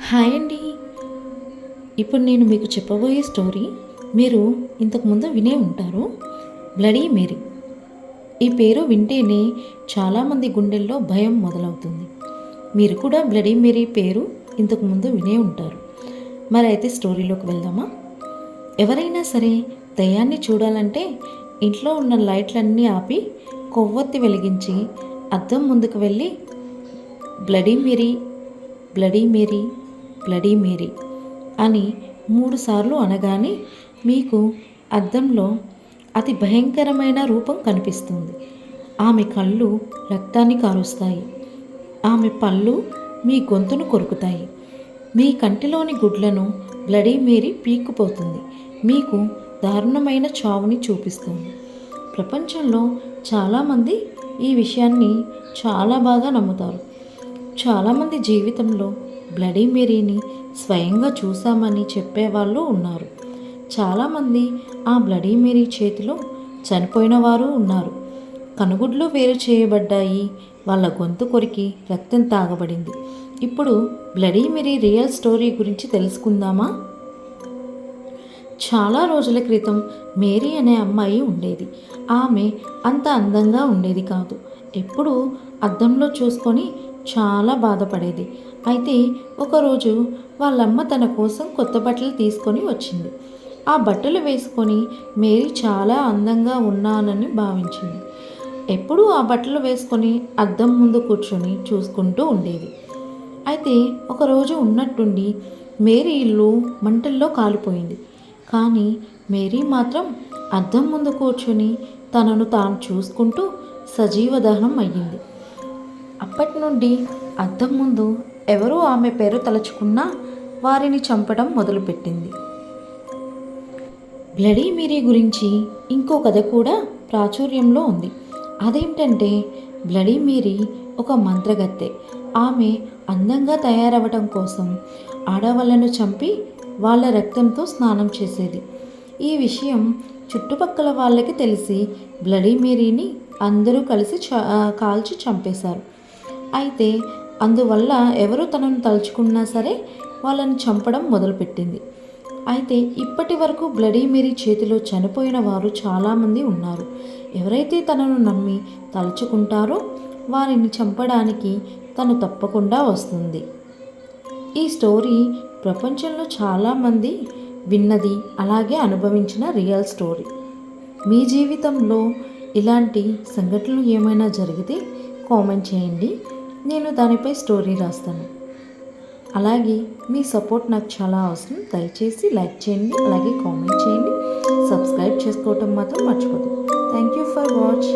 Hi అండి. ఇప్పుడు నేను మీకు చెప్పబోయే స్టోరీ మీరు ఇంతకుముందు వినే ఉంటారు. Bloody Mary. ఈ పేరు వింటేనే చాలామంది గుండెల్లో భయం మొదలవుతుంది. మీరు కూడా బ్లడీ మేరీ పేరు ఇంతకుముందు వినే ఉంటారు. మరి అయితే స్టోరీలోకి వెళ్దామా? ఎవరైనా సరే దయ్యాన్ని చూడాలంటే ఇంట్లో ఉన్న లైట్లన్నీ ఆపి కొవ్వొత్తి వెలిగించి అద్దం ముందుకు వెళ్ళి bloody Mary bloody Mary bloody Mary అని మూడుసార్లు అనగానే మీకు అద్దంలో అతి భయంకరమైన రూపం కనిపిస్తుంది. ఆమె కళ్ళు రక్తాన్ని కారుస్తాయి. ఆమె పళ్ళు మీ గొంతును కొరుకుతాయి. మీ కంటిలోని గుడ్లను బ్లడీ మేరీ పీక్కుపోతుంది. మీకు దారుణమైన చావుని చూపిస్తుంది. ప్రపంచంలో చాలామంది ఈ విషయాన్ని చాలా బాగా నమ్ముతారు. చాలామంది జీవితంలో బ్లడీ మేరీని స్వయంగా చూశామని చెప్పేవాళ్ళు ఉన్నారు. చాలామంది ఆ బ్లడీ మేరీ చేతిలో చనిపోయిన వారు ఉన్నారు. కనుగుడ్లు వేరు చేయబడ్డాయి. వాళ్ళ గొంతు కొరికి రక్తం తాగబడింది. ఇప్పుడు బ్లడీ మేరీ రియల్ స్టోరీ గురించి తెలుసుకుందామా? చాలా రోజుల క్రితం మేరీ అనే అమ్మాయి ఉండేది. ఆమె అంత అందంగా ఉండేది కాదు. ఎప్పుడూ అద్దంలో చూసుకొని చాలా బాధపడేది. అయితే ఒకరోజు వాళ్ళమ్మ తన కోసం కొత్త బట్టలు తీసుకొని వచ్చింది. ఆ బట్టలు వేసుకొని మేరీ చాలా అందంగా ఉన్నానని భావించింది. ఎప్పుడూ ఆ బట్టలు వేసుకొని అద్దం ముందు కూర్చొని చూసుకుంటూ ఉండేది. అయితే ఒకరోజు ఉన్నట్టుండి మేరీ ఇల్లు మంటల్లో కాలిపోయింది. కానీ మేరీ మాత్రం అద్దం ముందు కూర్చొని తనను తాను చూసుకుంటూ సజీవ దహనం అయ్యింది. అప్పటి నుండి అద్దం ముందు ఎవరూ ఆమె పేరు తలుచుకున్నా వారిని చంపడం మొదలుపెట్టింది. బ్లడీ మేరీ గురించి ఇంకో కథ కూడా ప్రాచుర్యంలో ఉంది. అదేంటంటే బ్లడీ మేరీ ఒక మంత్రగత్తె. ఆమె అందంగా తయారవ్వటం కోసం ఆడవాళ్ళను చంపి వాళ్ళ రక్తంతో స్నానం చేసేది. ఈ విషయం చుట్టుపక్కల వాళ్ళకి తెలిసి బ్లడీ మేరీని అందరూ కలిసి చ కాల్చి చంపేశారు. అయితే అందువల్ల ఎవరు తనను తలుచుకున్నా సరే వాళ్ళని చంపడం మొదలుపెట్టింది. అయితే ఇప్పటి వరకు బ్లడీ మేరీ చేతిలో చనిపోయిన వారు చాలామంది ఉన్నారు. ఎవరైతే తనను నమ్మి తలుచుకుంటారో వారిని చంపడానికి తను తప్పకుండా వస్తుంది. ఈ స్టోరీ ప్రపంచంలో చాలామంది విన్నది అలాగే అనుభవించిన రియల్ స్టోరీ. మీ జీవితంలో ఇలాంటి సంఘటనలు ఏమైనా జరిగితే కామెంట్ చేయండి. నేను దానిపై స్టోరీ రాస్తాను. అలాగే మీ సపోర్ట్ నాకు చాలా అవసరం. దయచేసి లైక్ చేయండి అలాగే కామెంట్ చేయండి. సబ్స్క్రైబ్ చేసుకోవటం మాత్రం మర్చిపోదు థ్యాంక్ యూ ఫర్ వాచ్.